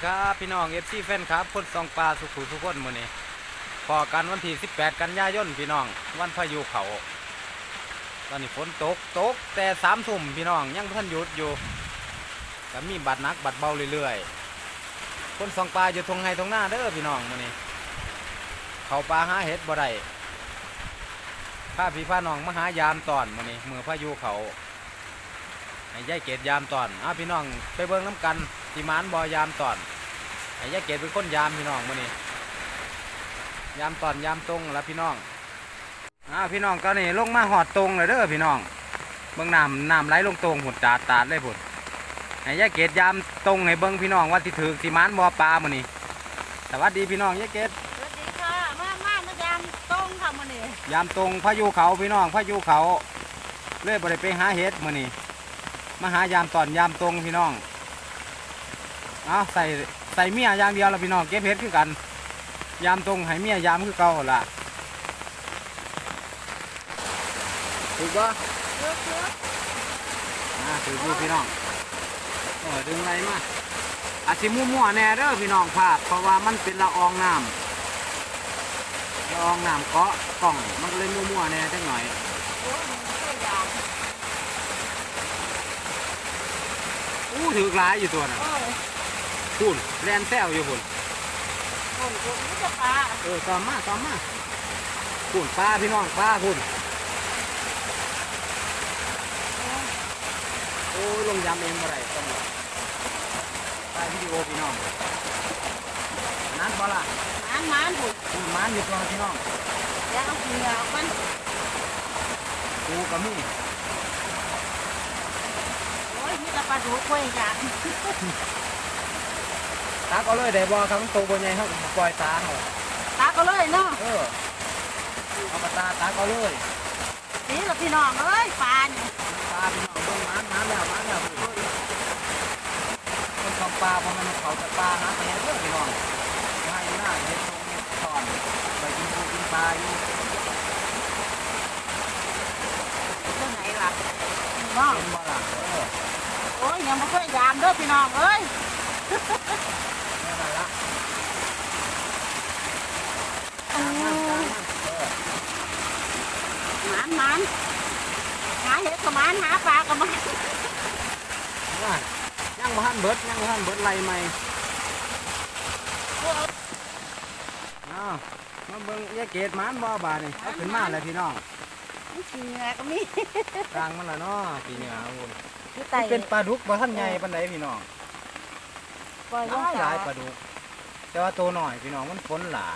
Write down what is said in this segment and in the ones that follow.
ดีครับพี่น้องเอฟซีแฟนครับคนซองปลาสุขุทุกคนมือนี้พอกันวันที่ 18 กันยายนพี่น้อง วันพายุเขาตอนนี้ฝนตกตกแต่สามทุ่มพี่น้องยังบ่ทันหยุดอยู่ก็มีบัดหนักบัดเบาเรื่อยๆ คนซองปลาอยู่ทงไห้ทงหน้าเด้อพี่น้องมือนี้เขาปลาหาเห็ดบ่ได้พาพี่พาน้องมหายามตอนมือนี้มือพายุเขาให้ยายเกดยามตอนอ้าพี่น้องไปเบิ่งน้ำกัน ที่มานบอยามตอนให้ยายเกดเป็นคนยามพี่น้องมื้อนี้ยามตอนยามตรงแล้วพี่น้องอ้าพี่น้องตอนนี้ลงมาหอดตรงเลยเด้อพี่น้องเบิ่งน้ำน้ำไหลลงตรงหุ่นตาดตาดเลยพุ่นให้ยายเกดยามตรงให้เบิ่งพี่น้องว่าที่ถือที่มานบอปลามื้อนี้สวัสดีพี่น้องยายเกดสวัสดีค่ะมามามายามต้งค่ะมื้อนี้ยามตรงพายุเขาพี่น้องพายุเขาเลยบ่ได้ไปหาเห็ดมื้อนี้มาหายามตอนยามตรงพี่น้องเอาใส่ใส่เมียอย่างเดียวละพี่น้องเก็บเห็ดคือกัน ยามตรงให้เมียยามคือเก่าล่ะถูกปะเลือกเลือกอ่าถือดูพี่น้องเออดึงไรมาอาจสิมั่วๆแน่เด้อพี่น้องพลาดเพราะว่ามันเป็นละอองน้ำละอองน้ำเกาะกล่องมันเลยมั่วๆแน่จังหน่อยอู้ถือกลายอยู่ตัวน่ะ พุ่นแลนแซวอยู่พุ่นคนคนนี้จะปลาเออตามมาตามมาพุ่นปลาพี่น้องปลาพุ่นโอ้ยลงยำเองเมื่อไรต้องรอถ่ายวิดีโอพี่น้องนั้นบ่ล่ะหมันหมันบุญพุ่นมันอยู่ตัวพี่น้องเดี๋ยวเอาเหงื่อออกมันกูกับมี่โอ้ยมีแต่ปลาดุกเว้ยจ้ะ ตาก็เลยได้บ่ครับมันโตบ่ใหญ่เขาปล่อยตาเขาตาก็เลยเนาะเออเอาปลาตาตาก็เลยนี่ละพี่น้องเอ้ยปลาเนี่ยปลาพี่น้องเบิ่งมันมันแล้วมันแล้วพุ่นคนของปลาเพราะมันเขาจะปลาหาแหเด้อพี่น้องให้หน้าเฮ็ดตรงนี้สอนไปกินปูกินปลาอยู่เรื่องไหนล่ะเนาะเป็นบ่ล่ะเออโอ้ยยังไม่ช่วยยามเด้อพี่น้องเอ้ย แม่นละ เอ ตามมันตามมันเอออหมันหมันหาเห็ดกับหมันหาปลากับหมันว่ายังบ่ทันเบิดยังบ่ทันเบิดไหลใหม่อ้าวมาเบิ่งยายเกดมันบ่บาดนี่เอาขึ้นมาแล้วพี่น้องมันเหงื่อก็มีกลางมันละเนาะปีเหนือพุ่นคือมัไต่นเป็นปลาดุกบ่ทันใหญ่ปานใดพี่น้องปล่อยหลงลายหสาลายปลาดุก แต่ว่าตัวหน่อยพี่น้องมันฝนหลา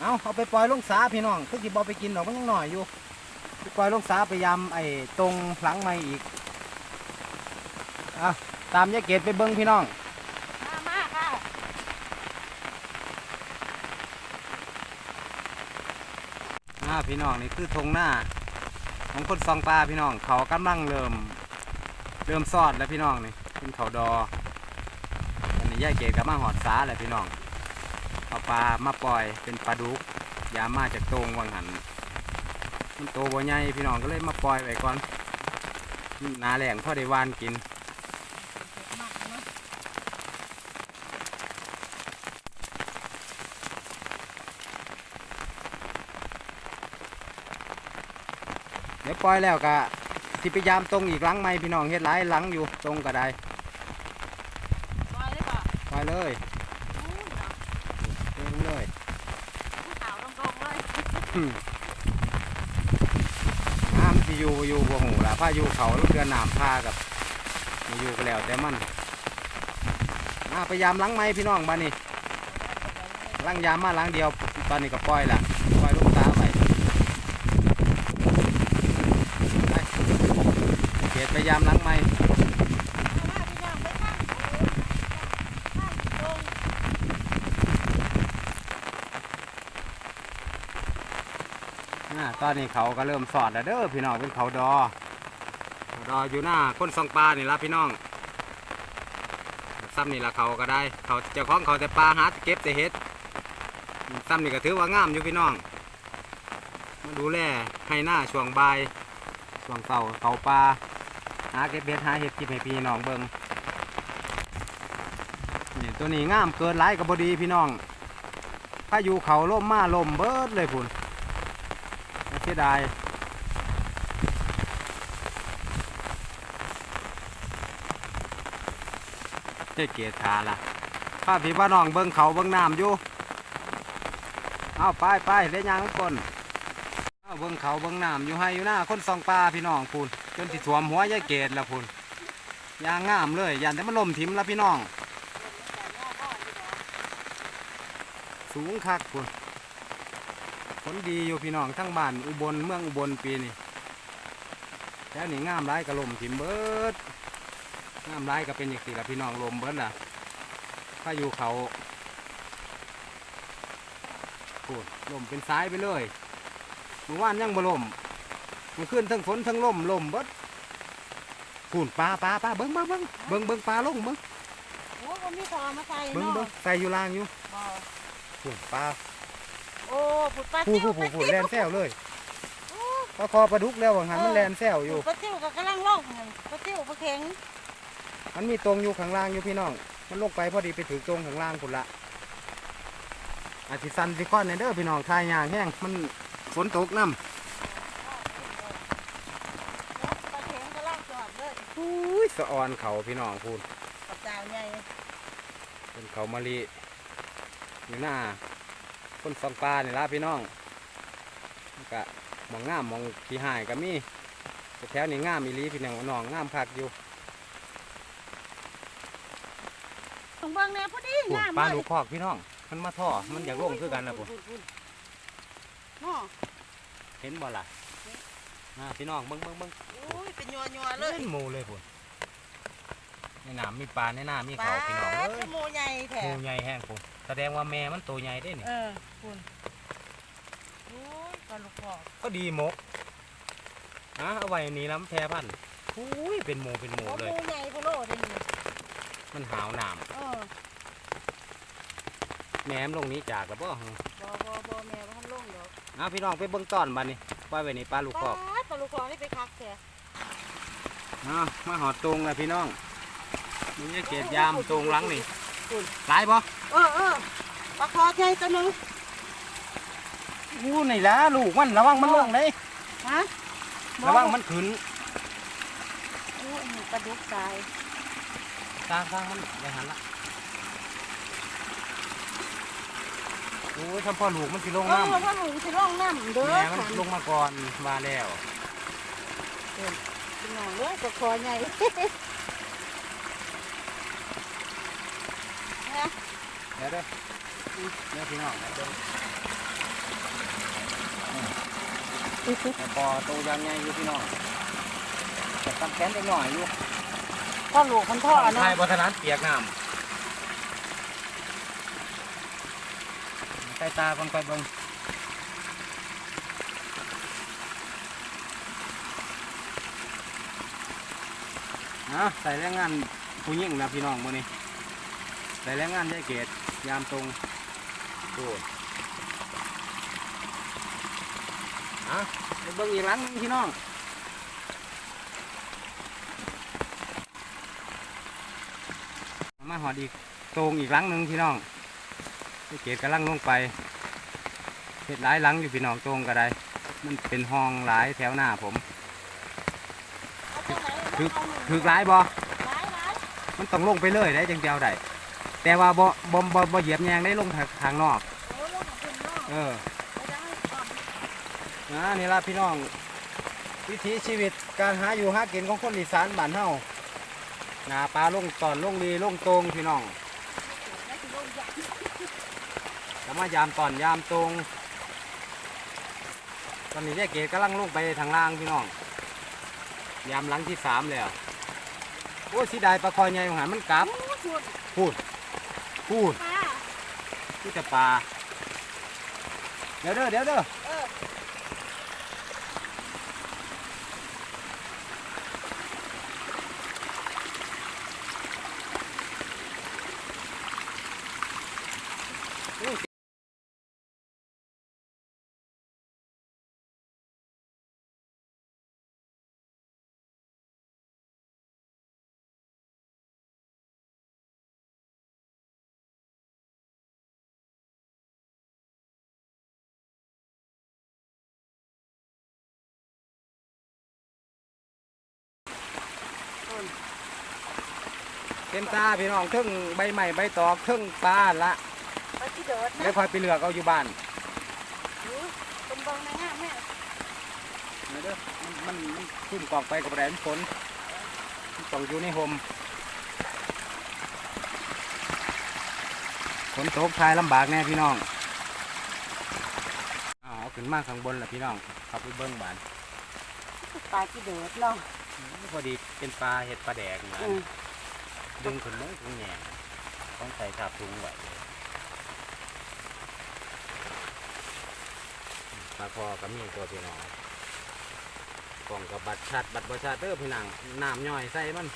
เอาเอาไปปล่อยลงสาพี่น้องคือสิบ่ไปกินดอกมันยังหน่อยอยู่ไปปล่อยลงสาไปยำไอ้ตรงหลังไม้อีกเอาตามยายเกดไปเบิ่งพี่น้องมามาค่ะอ่าพี่น้องนี่คือทงหน้า ของคนซองปลาพี่น้อง เขากำลังเริ่ม เริ่มซอดแล้วพี่น้องนี่เป็นเขาดออันนี้ยายเกดกับมาหอดสาเลยพี่น้องเอาปลามาปล่อยเป็นปลาดุกยามมาจากตรงวังหัน มันโตบ่ใหญ่พี่น้องก็เลยมาปล่อยไว้ก่อนหนาแหลงพอได้หวานกินเดี๋ยวปล่อยแล้วก็ที่พยายามตรงอีกหลังไหมพี่น้องเฮ็ดหลายหลังอยู่ตรงก็ได้ปล่อยเลยป่ะปล่อยเลยอู้ยเนาะเดินเลยผู้สาวตรงๆเลยน้ำที่ อยู่อยู่บ่หูละพาอยู่เขาแล้วเรือนน้ำพากับมาอยู่ก็แล้วแต่มันมาพยายามล้างไหมพี่น้องบ้านนี้ล้างยามมาล้างเดียวตอนนี้ก็ปล่อยละปล่อยลูกตาไปไปเกตพยายามล้างไหม เอามาพี่น้องไปข้างข้างตรง อ่า ตอนนี้เขาก็เริ่มสอดแล้วเด้อพี่น้องเป็นเขาดอเขาดออยู่หน้าคนซองปลานี่ละพี่น้องซ้ำนี่ละเขาก็ได้ เขาเจ้าของเขาแต่ปลาหาเก็บแต่เห็ดซ้ำนี่ก็ถือว่างามอยู่พี่น้องมาดูแลให้หน้าช่วงบ่ายช่วงเสาเขาปลาหาเก็บเห็ดหาเห็ดกินให้พี่น้องเบิงนี่ตัวนี้งามเกินหลายกับบดีพี่น้องพายุเขาล่มมาล่มเบิดเลยพุ่น เสียดายเจ๊เกียรทาละพาพี่ว่าน้องเบิ้งเขาเบิ้งน้ำอยู่ เอาไปไปเล่นยางทุกคนเอาเบิ้งเขาเบิ้งน้ำอยู่ให้อยู่หน้าคนสองปลาพี่น้องพูนจนที่สวมหัวยายเกดแล้วพูนยางงามเลยยันแต่มันล่มทิมแล้วพี่น้อง สูงคักพูน ลดีอยู่พี่น้องทั้งบ้านอุบลเมืองอุบลปีนี้แล้วนี่งามร้ายกับลมทิมเบิดงามร้ายก็เป็นอย่างสี่ละพี่น้องลมเบิดล่ะถ้าอยู่เขาพูดลมเป็นซ้ายไปเลยเมื่อวานยังบ่ลมมันขึ้นทั้งฝนทั้งลมลมเบิดพูนปลาปลาปลาเบิ้งเบิ้งเบิ้งเบิ้งเบิ้งปลาลงเบิ้งโอ้ก็มีทอมาใส่เบิ้งเบิ้งเนาะใส่อยู่ล่างอยู่บ่พูนปลา โอ้ผุดปลาพูซิ่พูวพูพูปลาแลซิ่วนแซวเลยปลาคอปลาดุกแล้วว่าหันมันแลนแซวอยู่ ปลาซิ่วก็กำลังล่องนั่นปลาซิ่วปลาเข็งมันมีตรงอยู่ข้างล่างอยู่พี่น้อง มันลงไปพอดีไปถือตรงข้างล่างพุ่นละอาทิสันสิก้อนในเด้อพี่น้องทายยางแห้งมันฝนตกน้ปลาเข็งกำลังจอดเลยำอุ้ยสะออนเขาพี่น้องพูนกับเจ้าใหญ่เป็นเขามาลีอยู่หน้า คนสองปลาเนี่ยละพี่น้องแล้วก็มองงามมองขี้หายก็มีแต่แถวนี้งามอีหลีพี่น้องน้องงามคักอยู่ตรงเบิ่งแน่พอดีพูนงามปลาเลลูยกคอกพี่น้อง มันมาท่อมันอยากลงคือกันนะพูนเนาะเห็นบ่ล่ะอ่าพี่น้องเบิ้งเบิ้งเบิ้งโอ้ยเป็นยัวๆเลเล่ยนหมูเลยพูนในน้ำมีปลาในน้ำมีปลาเขาพี่น้องเอ้ยขโมยใหญ่แถหมูมใหญ่แห้งพูนแสดงว่าแม่มันตัวใหญ่ได้นี่เออ คุณโอ้ยปลาลูกคอกก็ดีหมกนะเอาไว้นี่ล้ำแพร่พันธุ์อุ้ยเป็นหมูเป็นหมูโอ้เลยหมูใหญ่พะโลดนี่มันหาวน้ำเออแหนมลงนี้จากแล้วบ่บ่บ่บ่แม่บ่ทันลงดอกเอาพี่น้องไปเบิ่งต้อนบัดนี้ปล่อยไว้นี่ปลาลูกกอกปลาปลาลูกคอกนี่ไปคักแท้เอามาหอดตรงแล้วพี่น้องนี่จะเกตยามตรงหลังนี่หลายบ่เออเออปลาคอใหญ่ตัวหนึง อู้นี่ละลูกมันระวังมันลงเลยฮะระวังมันขึ้นโอ้ยปลาดุกตายตางทางมันไปหันละโอ้ยทำพ่อลูกมันสิลงเออน้ำว่าหนูสิลงน้ำเด้อแม่มันลงมาก่อนมาแล้วพี่น้องเด้อปลาคอใหญ่นะเดี๋ยวเด้อเดี๋ยวพี่น้องเดี๋ยวเบิ่ งแต่พอโตยังไงอยู่พี่น้องแต่ตั้งแขนไปหน่อยอยู่พ่อลูกมันท่อไทเนาะยบัฒนานเปียกน้ำใส่ตาคนไปเบิ่งนะใส่แรงงานผู้หญิงนะพี่น้องมือนี้ใส่แรงงานยายเกตยามตรงโอ้ อะไปเบิ่งอีกหลังหนึ่งพี่น้องมาหอดอีกโตรงอีกหลังหนึ่งพี่น้องพี่เกดกำลังลงไปเห็ดหลายหลังอยู่พี่น้องโตรงก็ได้ มันเป็นห้องหลายแถวหน้าผมเอาตัวไหนถือเอาหนึ่งถือหลายบ่หลายหลายมันต้องลงไปเลยได้จังเดียวได้แต่ว่าบ่บ่บ่บ่เหยียบแยงได้ลงทางทางนอกโอ้ยลงของคุณเนาะเออเอาได้ก่อน นะนี่ละพี่น้อง วิถีชีวิตการหาอยู่หากินของคนอีสานบ้านเฮาหนาปลาลงตอนลงรีลงตรงพี่น้องแล้วสิลงอย่างจะมายามตอนยามตรงตอนนี้แยกเกตกำลังลงไปทางล่างพี่น้อง ยามหลังที่สามแล้วโอ้ยสีดายปลาคอยใหญ่ของหันมันกลับโอ้ยสุดพูดพูดปลาที่จะปลาเดี๋ยวเด้อเดี๋ยวเด้อ เออเต็มตาพี่น้องเทึ่งใบใหม่ใบตอกเทึ่งปลาละไปที่โดดนะแล้วคอยไปเลือกเอาอยู่บ้านอยู่ตรงบงในงามแม่นะเด้อมันมันมันขึ้นกล่องไปกับแรงฝนมันต้องอยู่ในห่มฝนตกทายลำบากแน่พี่น้องอ้าวเอาขึ้นมาข้างบนแหละพี่น้องขับไปเบิ้งบ้านปลาที่โดดเนาะพอดีเป็นปลาเห็ดปลาแดกนะอืม ดึงขึ้นเลยตรงแหน่ต้องใส่ถาบถุงไว้ปลาคอกับมีตัวพี่น้องกล่องกับบัตรชัดบัตรบชัดเด้อพี่นางน้ำย่อยใส่มัน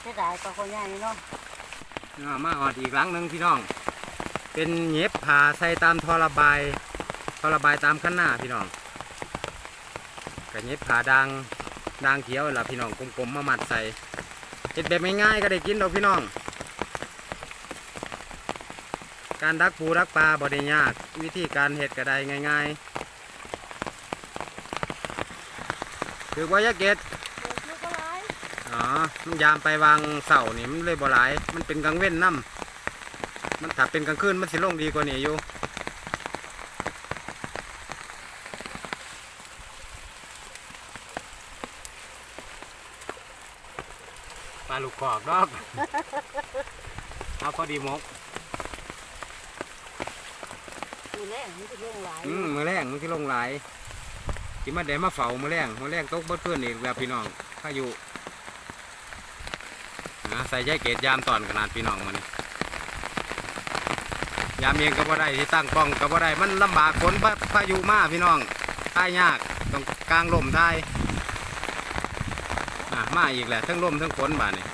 เสียดายปลาคนใหญ่นี่เนาะอ่ามาหอดอีกหลังหนึ่งพี่น้อง เป็นเย็บผ่าใส่ตามทอระบายทอระบายตามขั้นหน้าพี่น้อง กับเย็บผาดังดังเขียวล่ะพี่น้องกลมๆมามัดใส่เห็ดแบบง่ายๆก็ได้กินดอกพี่น้อง การดักปูดักปลาบ่ได้ยาก วิธีการเห็ดก็ได้ง่ายๆถือว่ายาเกตเดี๋ยวลูกก็ร้ายอ๋อมันยามไปวางเสานี่มันเลยบ่หลาย มันเป็นกลางเว้นน้ำมันถ้าเป็นกลางคืนมันสิลงดีกว่านี้อยู่ ปลาลูกกอกดอกเอาพอดีหมกมีแรงมันจะลงหลายอืมมือแรงมันสิลงหลายกิมาได้มาเฝ้ามือแรงมือแรงตกเบิดเพื่อนอีกแล้วพี่น้องข้าอยู่นะใส่แจ็คเกตยามตอนขนาดพี่น้องมันยามเองก็บ่ได้ที่ตั้งกล้องก็บ่ได้มันลำบากฝนพาพายุมาพี่น้องทายยากต้องกลางลมทายอะมาอีกแหละทั้งลมทั้งฝนบาดนี้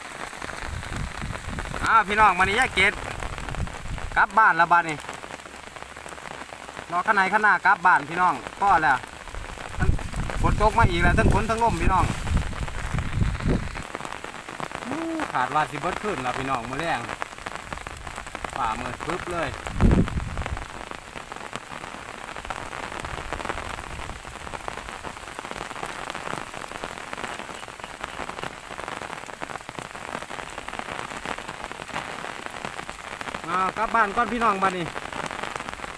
อ้าวพี่น้องมานี่ยายเกตกลับบ้านละบาดนี้รอข้างในข้างหน้ากลับบ้านพี่น้องก็แล้วฝนตกมาอีกแล้วทั้งฝนทั้งลมพี่น้องขาดว่าสิเบิดขึ้นแล้วพี่น้องมือแรงฝ่ามือปึ๊บเลย อ่ากลับบ้านก่อนพี่น้องบ้านนี้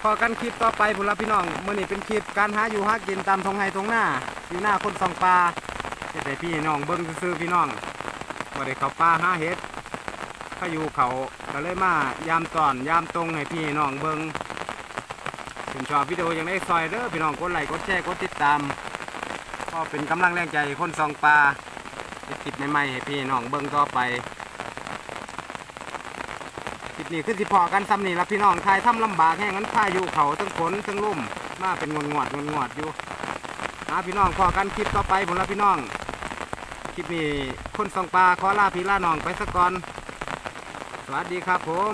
พอกันคลิปต่อไปพุ่นลพี่น้องมื่อนี้เป็นคลิปการหาอยู่หากินตามทงไห้ทงหน้า อยู่หน้าคนสองปลาเฮ็ดให้พี่น้องเบิ้งซื่อพี่น้องบ่ได้เขาป่าห้าเห็ดถ้าอยู่เขาก็เลยมายามตอนยามตรงให้พี่น้องเบิ้งถึงชอบวิดีโอย่างได้ซอยเด้อพี่น้องกดไลค์กดแชร์กดติดตามก็เป็นกำลังแรงใจคนสองปลาเฮ็ดคลิปใหม่ๆให้พี่น้องเบิ้งต่อไป คลิปนี้ขึ้นสิพอกันซ้ำนี่ละพี่น้องทายทำลำบากแห้งนั้นพายุเขาทั้งฝนทั้งลุ่มมาเป็นงวดงวดงวดงวดอยู่หาพี่น้องพอกันคลิปต่อไปผมละพี่น้องคลิปนี้คนสองปลาขอลาพี่ลาน้องไปสักก่อน สวัสดีครับผม